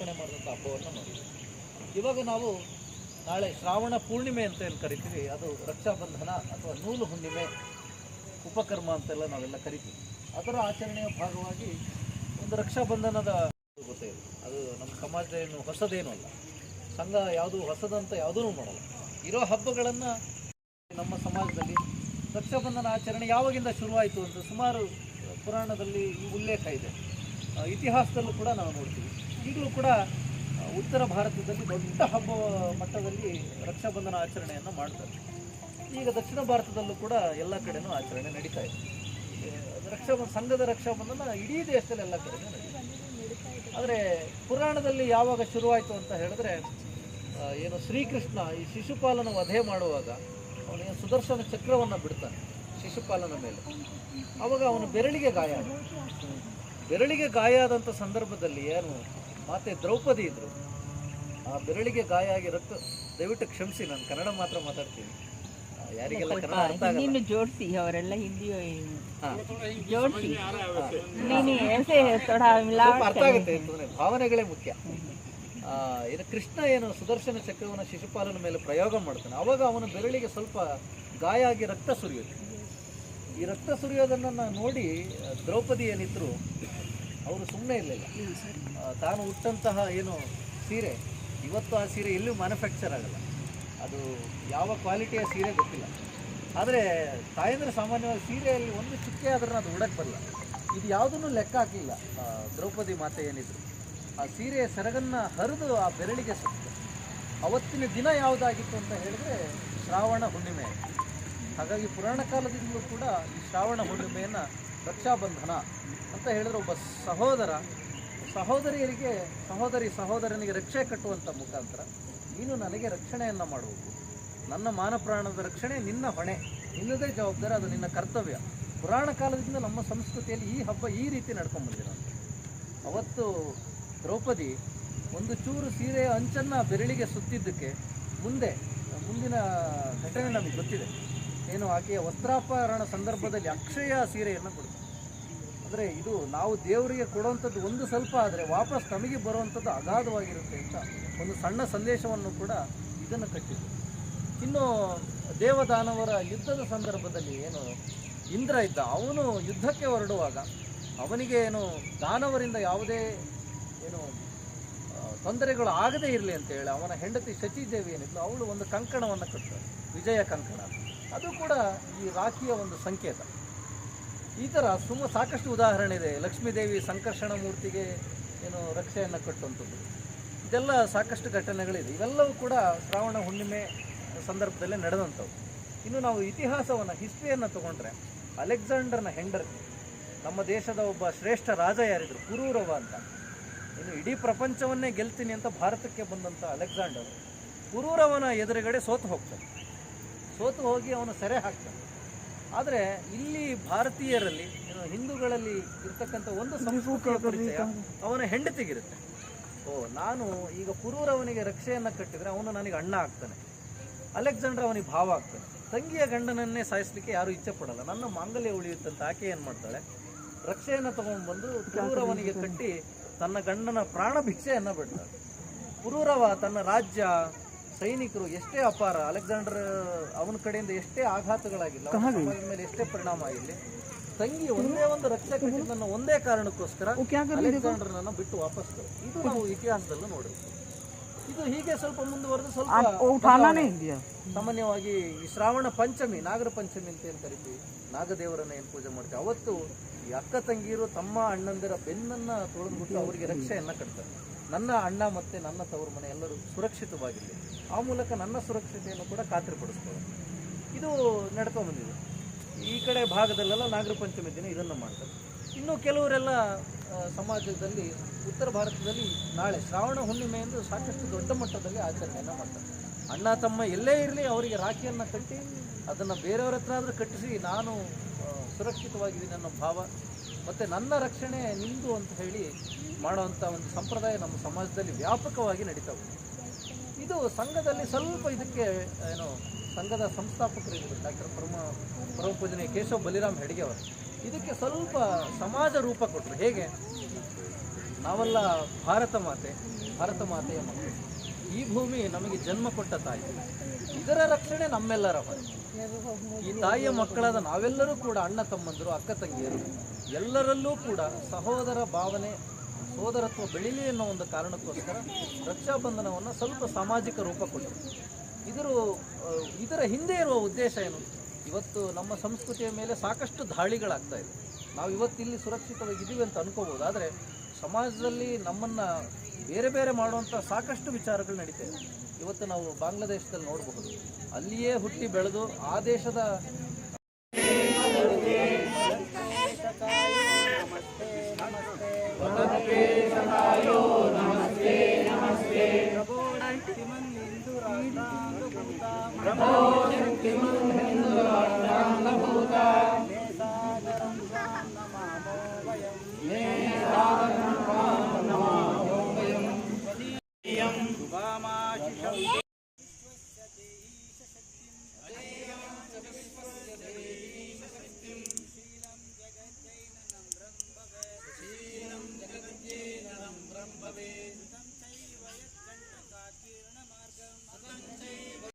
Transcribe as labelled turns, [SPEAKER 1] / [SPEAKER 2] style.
[SPEAKER 1] ಸಮರ್ಪಣೆ ಮಾಡಿದಂಥ ಹಬ್ಬವನ್ನು ಮಾಡಿದ್ವಿ. ಇವಾಗ ನಾವು ನಾಳೆ ಶ್ರಾವಣ ಪೂರ್ಣಿಮೆ ಅಂತ ಏನು ಕರಿತೀವಿ, ಅದು ರಕ್ಷಾಬಂಧನ ಅಥವಾ ನೂಲು ಹುಣ್ಣಿಮೆ, ಉಪಕರ್ಮ ಅಂತೆಲ್ಲ ನಾವೆಲ್ಲ ಕರಿತೀವಿ. ಅದರ ಆಚರಣೆಯ ಭಾಗವಾಗಿ ಒಂದು ರಕ್ಷಾಬಂಧನದ ಗೊತ್ತೇ ಇದೆ ಅದು ನಮ್ಮ ಸಮಾಜ ಏನು ಹೊಸದೇನೂ ಅಲ್ಲ. ಸಂಘ ಯಾವುದು ಹೊಸದಂತ ಯಾವುದೂ ಮಾಡಲ್ಲ. ಇರೋ ಹಬ್ಬಗಳನ್ನು ನಮ್ಮ ಸಮಾಜದಲ್ಲಿ ರಕ್ಷಾಬಂಧನ ಆಚರಣೆ ಯಾವಾಗಿಂದ ಶುರುವಾಯಿತು ಅಂತ ಸುಮಾರು ಪುರಾಣದಲ್ಲಿ ಉಲ್ಲೇಖ ಇದೆ. ಇತಿಹಾಸದಲ್ಲೂ ಕೂಡ ನಾವು ನೋಡ್ತೀವಿ. ಈಗಲೂ ಕೂಡ ಉತ್ತರ ಭಾರತದಲ್ಲಿ ದೊಡ್ಡ ಹಬ್ಬ ಮಟ್ಟದಲ್ಲಿ ರಕ್ಷಾಬಂಧನ ಆಚರಣೆಯನ್ನು ಮಾಡ್ತಾರೆ. ಈಗ ದಕ್ಷಿಣ ಭಾರತದಲ್ಲೂ ಕೂಡ ಎಲ್ಲ ಕಡೆನೂ ಆಚರಣೆ ನಡೀತಾ ಇದೆ. ರಕ್ಷಾ ಸಂಘದ ರಕ್ಷಾಬಂಧನ ಇಡೀ ದೇಶದಲ್ಲಿ ಎಲ್ಲ ಕಡೆನೂ ನಡೀತಾ ಆದರೆ ಪುರಾಣದಲ್ಲಿ ಯಾವಾಗ ಶುರುವಾಯಿತು ಅಂತ ಹೇಳಿದ್ರೆ ಏನು ಶ್ರೀಕೃಷ್ಣ ಈ ಶಿಶುಪಾಲನ ವಧೆ ಮಾಡುವಾಗ ಅವನಿಗೆ ಸುದರ್ಶನ ಚಕ್ರವನ್ನು ಬಿಡ್ತಾನೆ ಶಿಶುಪಾಲನ ಮೇಲೆ. ಅವಾಗ ಅವನು ಬೆರಳಿಗೆ ಗಾಯ. ಬೆರಳಿಗೆ ಗಾಯ ಆದಂಥ ಸಂದರ್ಭದಲ್ಲಿ ಏನು ಮಾತೆ ದ್ರೌಪದಿ ಇದ್ದರು ಆ ಬೆರಳಿಗೆ ಗಾಯ ಆಗಿ ರಕ್ತ ದಯವಿಟ್ಟು ಕ್ಷಮಿಸಿ ನಾನು ಕನ್ನಡ ಮಾತ್ರ ಮಾತಾಡ್ತೀನಿ. ಕನ್ನಡ
[SPEAKER 2] ಜೋಡಿಸಿ ಅವರೆಲ್ಲ ಹಿಂದಿ ಜೋಡಿಸಿ.
[SPEAKER 1] ಅರ್ಥ ಆಗುತ್ತೆ ಭಾವನೆಗಳೇ ಮುಖ್ಯ. ಇದು ಕೃಷ್ಣ ಏನು ಸುದರ್ಶನ ಚಕ್ರವನ್ನು ಶಿಶುಪಾಲನ ಮೇಲೆ ಪ್ರಯೋಗ ಮಾಡ್ತಾನೆ. ಅವಾಗ ಅವನ ಬೆರಳಿಗೆ ಸ್ವಲ್ಪ ಗಾಯ ಆಗಿ ರಕ್ತ ಸುರಿಯುತ್ತೆ ಈ ರಕ್ತ ಸುರಿಯೋದನ್ನ ನೋಡಿ ದ್ರೌಪದಿ ಏನಿದ್ರು ಅವರು ಸುಮ್ಮನೆ ಇರಲಿಲ್ಲ. ತಾನು ಉಟ್ಟಂತಹ ಏನು ಸೀರೆ ಇವತ್ತು ಆ ಸೀರೆ ಎಲ್ಲೂ ಮ್ಯಾನುಫ್ಯಾಕ್ಚರ್ ಆಗಲ್ಲ. ಅದು ಯಾವ ಕ್ವಾಲಿಟಿಯ ಸೀರೆ ಗೊತ್ತಿಲ್ಲ. ಆದರೆ ತಾಯಂದ್ರೆ ಸಾಮಾನ್ಯವಾಗಿ ಸೀರೆಯಲ್ಲಿ ಒಂದು ಚುಕ್ಕೆ ಆದ್ರೂ ಅದು ಉಡಕ್ಕೆ ಬರಲ್ಲ. ಇದು ಯಾವುದನ್ನು ಲೆಕ್ಕ ಹಾಕಲಿಲ್ಲ ದ್ರೌಪದಿ ಮಾತೆ ಏನಿದ್ರು. ಆ ಸೀರೆಯ ಸೆರಗನ್ನು ಹರಿದು ಆ ಬೆರಳಿಗೆ ಸುತ್ತ. ಅವತ್ತಿನ ದಿನ ಯಾವುದಾಗಿತ್ತು ಅಂತ ಹೇಳಿದ್ರೆ ಶ್ರಾವಣ ಹುಣ್ಣಿಮೆ. ಹಾಗಾಗಿ ಪುರಾಣ ಕಾಲದಿಂದಲೂ ಕೂಡ ಈ ಶ್ರಾವಣ ಹುಣ್ಣಿಮೆಯನ್ನು ರಕ್ಷಾಬಂಧನ ಅಂತ ಹೇಳಿದ್ರೆ ಒಬ್ಬ ಸಹೋದರ, ಸಹೋದರಿಯರಿಗೆ, ಸಹೋದರಿ ಸಹೋದರನಿಗೆ ರಕ್ಷೆ ಕಟ್ಟುವಂಥ ಮುಖಾಂತರ ನೀನು ನನಗೆ ರಕ್ಷಣೆಯನ್ನು ಮಾಡುವುದು. ನನ್ನ ಮಾನಪ್ರಾಣದ ರಕ್ಷಣೆ ನಿನ್ನ ಹೊಣೆ. ನಿನ್ನದೇ ಜವಾಬ್ದಾರಿ, ಅದು ನಿನ್ನ ಕರ್ತವ್ಯ. ಪುರಾಣ ಕಾಲದಿಂದ ನಮ್ಮ ಸಂಸ್ಕೃತಿಯಲ್ಲಿ ಈ ಹಬ್ಬ ಈ ರೀತಿ ನಡ್ಕೊಂಡ್ಬಂದಿರೋ ಅವತ್ತು ದ್ರೌಪದಿ ಒಂದು ಚೂರು ಸೀರೆಯ ಅಂಚನ್ನು ಬೆರಳಿಗೆ ಸುತ್ತಿದ್ದಕ್ಕೆ ಮುಂದೆ, ಮುಂದಿನ ಘಟನೆ ನಮಗೆ ಗೊತ್ತಿದೆ. ಏನು ಆಕೆಯ ವಸ್ತ್ರಾಪಹರಣ ಸಂದರ್ಭದಲ್ಲಿ ಅಕ್ಷಯ ಸೀರೆಯನ್ನು ಕೊಡ್ತಾರೆ ಅಂದರೆ ಇದು ನಾವು ದೇವರಿಗೆ ಕೊಡುವಂಥದ್ದು ಒಂದು ಸ್ವಲ್ಪ ಆದರೆ ವಾಪಸ್ ನಮಗೆ ಬರುವಂಥದ್ದು ಅಗಾಧವಾಗಿರುತ್ತೆ ಅಂತ ಒಂದು ಸಣ್ಣ ಸಂದೇಶವನ್ನು ಕೂಡ ಇದನ್ನು ಕಟ್ಟಿದೆ ಇನ್ನು ದೇವದಾನವರ ಯುದ್ಧದ ಸಂದರ್ಭದಲ್ಲಿ ಏನು ಇಂದ್ರ ಇದ್ದ, ಅವನು ಯುದ್ಧಕ್ಕೆ ಹೊರಡುವಾಗ ಅವನಿಗೆ ಏನು ದಾನವರಿಂದ ಯಾವುದೇ ಏನು ತೊಂದರೆಗಳು ಆಗದೇ ಇರಲಿ ಅಂತ ಹೇಳಿ ಅವನ ಹೆಂಡತಿ ಶಚಿದೇವಿ ಏನಿದ್ಲು ಅವಳು ಒಂದು ಕಂಕಣವನ್ನು ಕಟ್ತಾಳೆ ವಿಜಯ ಕಂಕಣ ಅದು ಕೂಡ ಈ ರಾಖಿಯ ಒಂದು ಸಂಕೇತ. ಈ ಥರ ಸುಮ್ಮ ಸಾಕಷ್ಟು ಉದಾಹರಣೆ ಇದೆ. ಲಕ್ಷ್ಮೀದೇವಿ ಸಂಕರ್ಷಣ ಮೂರ್ತಿಗೆ ಏನು ರಕ್ಷೆಯನ್ನು ಕಟ್ಟುವಂಥದ್ದು. ಇದೆಲ್ಲ ಸಾಕಷ್ಟು ಘಟನೆಗಳಿದೆ. ಇವೆಲ್ಲವೂ ಕೂಡ ಶ್ರಾವಣ ಹುಣ್ಣಿಮೆ ಸಂದರ್ಭದಲ್ಲೇ ನಡೆದಂಥವು. ಇನ್ನು ನಾವು ಇತಿಹಾಸವನ್ನು ಹಿಸ್ಟ್ರಿಯನ್ನು ತಗೊಂಡ್ರೆ, ಅಲೆಕ್ಸಾಂಡರ್ನ ಹೆಂಡರ್ ನಮ್ಮ ದೇಶದ ಒಬ್ಬ ಶ್ರೇಷ್ಠ ರಾಜ ಯಾರಿದ್ರು, ಕುರೂರವ ಅಂತ. ಇನ್ನು ಇಡೀ ಪ್ರಪಂಚವನ್ನೇ ಗೆಲ್ತೀನಿ ಅಂತ ಭಾರತಕ್ಕೆ ಬಂದಂಥ ಅಲೆಕ್ಸಾಂಡರ್, ಕುರೂರವನ ಎದುರುಗಡೆ ಸೋತು ಹೋಗ್ತಾನೆ. ಸೋತು ಹೋಗಿ ಅವನು ಸೆರೆ ಹಾಕ್ತಾನೆ. ಆದರೆ ಇಲ್ಲಿ ಭಾರತೀಯರಲ್ಲಿ ಏನು ಹಿಂದೂಗಳಲ್ಲಿ ಇರ್ತಕ್ಕಂಥ ಒಂದು ಸಂಸ್ಕೃತಿಯ ಪರಿಚಯ ಅವನ ಹೆಂಡತಿಗಿರುತ್ತೆ. ಓ ನಾನು ಈಗ ಪುರೂರವನಿಗೆ ರಕ್ಷೆಯನ್ನು ಕಟ್ಟಿದರೆ ಅವನು ನನಗೆ ಅಣ್ಣ ಆಗ್ತಾನೆ. ಅಲೆಕ್ಸಾಂಡರ್ ಅವನಿಗೆ ಭಾವ ಆಗ್ತಾನೆ. ತಂಗಿಯ ಗಂಡನನ್ನೇ ಸಾಯಿಸಲಿಕ್ಕೆ ಯಾರೂ ಇಚ್ಛೆ ಪಡಲ್ಲ. ನನ್ನ ಮಾಂಗಲ್ಯ ಉಳಿಯುತ್ತಂತ ಆಕೆ ಏನು ಮಾಡ್ತಾಳೆ? ರಕ್ಷೆಯನ್ನು ತಗೊಂಡ್ಬಂದು ಪುರೂರವನಿಗೆ ಕಟ್ಟಿ ತನ್ನ ಗಂಡನ ಪ್ರಾಣ ಭಿಕ್ಷೆಯನ್ನು ಬಿಡ್ತಾಳೆ. ಪುರೂರವ ತನ್ನ ರಾಜ್ಯ ಸೈನಿಕರು ಎಷ್ಟೇ ಅಪಾರ ಅಲೆಕ್ಸಾಂಡರ್ ಅವನ ಕಡೆಯಿಂದ ಎಷ್ಟೇ ಆಘಾತಗಳಾಗಿಲ್ಲ ಸಮಾಜದ ಮೇಲೆ ಎಷ್ಟೇ ಪರಿಣಾಮ ಆಗಿರಲಿ ತಂಗಿ ಒಂದೇ ಒಂದು ರಕ್ಷೆ ಕಟ್ಟಿದ್ದನ್ನು ಒಂದೇ ಕಾರಣಕ್ಕೋಸ್ಕರ ಅಲೆಕ್ಸಾಂಡರ್ನನ್ನು ಬಿಟ್ಟು ವಾಪಸ್. ಇದು ನಾವು ಇತಿಹಾಸದಲ್ಲೂ ನೋಡಿರ್ತೀವಿ ಇದು ಹೀಗೆ ಸ್ವಲ್ಪ ಮುಂದುವರೆದು ಸ್ವಲ್ಪ. ಸಾಮಾನ್ಯವಾಗಿ ಈ ಶ್ರಾವಣ ಪಂಚಮಿ ನಾಗರ ಪಂಚಮಿ ಅಂತ ಏನು ಕರಿತೀವಿ? ನಾಗದೇವರನ್ನ ಏನು ಪೂಜೆ ಮಾಡ್ತೀವಿ? ಅವತ್ತು ಈ ಅಕ್ಕ ತಂಗಿಯರು ತಮ್ಮ ಅಣ್ಣಂದಿರ ಬೆನ್ನನ್ನ ತೊಳೆದ್ಬಿಟ್ಟು ಅವರಿಗೆ ರಕ್ಷೆಯನ್ನ ಕಟ್ತಾರೆ. ನನ್ನ ಅಣ್ಣ ಮತ್ತೆ ನನ್ನ ತವರು ಮನೆ ಎಲ್ಲರೂ ಸುರಕ್ಷಿತವಾಗಿರಲಿ. ಆ ಮೂಲಕ ನನ್ನ ಸುರಕ್ಷತೆಯನ್ನು ಕೂಡ ಖಾತ್ರಿಪಡಿಸ್ತಾರೆ ಇದು ನಡ್ಕೊಂಡು ಬಂದಿದೆ. ಈ ಕಡೆ ಭಾಗದಲ್ಲೆಲ್ಲ ನಾಗರ ಪಂಚಮಿ ದಿನ ಇದನ್ನು ಮಾಡ್ತಾರೆ. ಇನ್ನು ಕೆಲವರೆಲ್ಲ ಸಮಾಜದಲ್ಲಿ, ಉತ್ತರ ಭಾರತದಲ್ಲಿ ನಾಳೆ ಶ್ರಾವಣ ಹುಣ್ಣಿಮೆಯಂದು ಸಾಕಷ್ಟು ದೊಡ್ಡ ಮಟ್ಟದಲ್ಲಿ ಆಚರಣೆಯನ್ನು ಮಾಡ್ತಾರೆ. ಅಣ್ಣ, ತಮ್ಮ ಎಲ್ಲೇ ಇರಲಿ ಅವರಿಗೆ ರಾಖಿಯನ್ನು ಕಟ್ಟಿ, ಅದನ್ನು ಬೇರೆಯವ್ರ ಹತ್ರ ಆದರೂ ಕಟ್ಟಿಸಿ ನಾನು ಸುರಕ್ಷಿತವಾಗಿದ್ದೀನಿ ಅನ್ನೋ ಭಾವ. ಮತ್ತು ನನ್ನ ರಕ್ಷಣೆ ನಿಂದು ಅಂತ ಹೇಳಿ ಮಾಡುವಂಥ ಒಂದು ಸಂಪ್ರದಾಯ ನಮ್ಮ ಸಮಾಜದಲ್ಲಿ ವ್ಯಾಪಕವಾಗಿ ನಡೀತಾ ಇದು ಸಂಘದಲ್ಲಿ ಸ್ವಲ್ಪ ಇದಕ್ಕೆ, ಏನು, ಸಂಘದ ಸಂಸ್ಥಾಪಕರು ಡಾಕ್ಟರ್ ಪರಮ ಪರಮ ಪೂಜನೆ ಕೇಶವ ಬಲಿರಾಮ್ ಹೆಡ್ಗೆ ಅವರು. ಇದಕ್ಕೆ ಸ್ವಲ್ಪ ಸಮಾಜ ರೂಪ ಕೊಟ್ಟರು ಹೇಗೆ? ನಾವೆಲ್ಲ ಭಾರತ ಮಾತೆ, ಭಾರತ ಮಾತೆಯ ಮಕ್ಕಳು. ಈ ಭೂಮಿ ನಮಗೆ ಜನ್ಮ ಕೊಟ್ಟ ತಾಯಿ. ಇದರ ರಕ್ಷಣೆ ನಮ್ಮೆಲ್ಲರ ಈ ತಾಯಿಯ ಮಕ್ಕಳಾದ ನಾವೆಲ್ಲರೂ ಕೂಡ ಅಣ್ಣ ತಮ್ಮಂದಿರು, ಅಕ್ಕ ತಂಗಿಯರು, ಎಲ್ಲರಲ್ಲೂ ಕೂಡ ಸಹೋದರ ಭಾವನೆ ಸೋದರತ್ವ ಬೆಳೀಲಿ ಅನ್ನೋ ಒಂದು ಕಾರಣಕ್ಕೋಸ್ಕರ ರಕ್ಷಾಬಂಧನವನ್ನು ಸ್ವಲ್ಪ ಸಾಮಾಜಿಕ ರೂಪ ಕೊಟ್ಟರು ಇದರ ಇದರ ಹಿಂದೆ ಇರುವ ಉದ್ದೇಶ ಏನು? ಇವತ್ತು ನಮ್ಮ ಸಂಸ್ಕೃತಿಯ ಮೇಲೆ ಸಾಕಷ್ಟು ದಾಳಿಗಳಾಗ್ತಾ ಇದೆ. ನಾವು ಇವತ್ತಿಲ್ಲಿ ಸುರಕ್ಷಿತವಾಗಿದ್ದೀವಿ ಅಂತ ಅನ್ಕೋಬೋದು. ಆದರೆ ಸಮಾಜದಲ್ಲಿ ನಮ್ಮನ್ನು ಬೇರೆ ಬೇರೆ ಮಾಡುವಂಥ ಸಾಕಷ್ಟು ವಿಚಾರಗಳು ನಡೀತಾ ಇವತ್ತು ನಾವು ಬಾಂಗ್ಲಾದೇಶದಲ್ಲಿ ನೋಡಬಹುದು. ಅಲ್ಲಿಯೇ ಹುಟ್ಟಿ ಬೆಳೆದು ಆ ದೇಶದ